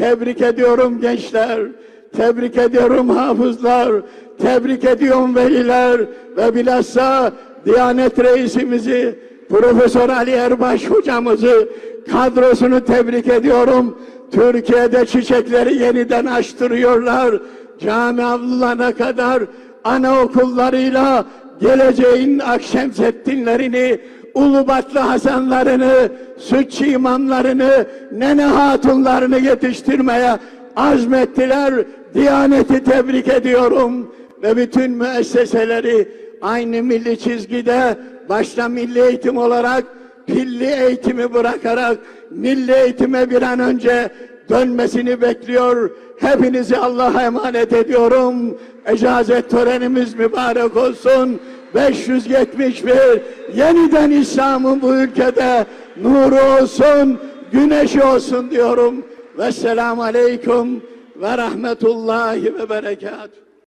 Tebrik ediyorum gençler. Tebrik ediyorum hafızlar. Tebrik ediyorum veliler ve bilhassa Diyanet Reisimizi Profesör Ali Erbaş hocamızı kadrosunu tebrik ediyorum. Türkiye'de çiçekleri yeniden açtırıyorlar. Cami avlularına kadar anaokullarıyla geleceğin Akşemseddinlerini, Ulubatlı Hasanlarını, Sütçü imamlarını, Nene Hatunlarını yetiştirmeye azmettiler. Diyaneti tebrik ediyorum ve bütün müesseseleri aynı milli çizgide başta milli eğitim olarak pilli eğitimi bırakarak milli eğitime bir an önce dönmesini bekliyor. Hepinizi Allah'a emanet ediyorum. Ecazet törenimiz mübarek olsun. 571 yeniden İslam'ın bu ülkede nuru olsun, güneşi olsun diyorum. Vesselamu aleyküm ve rahmetullahi ve berekatuhu.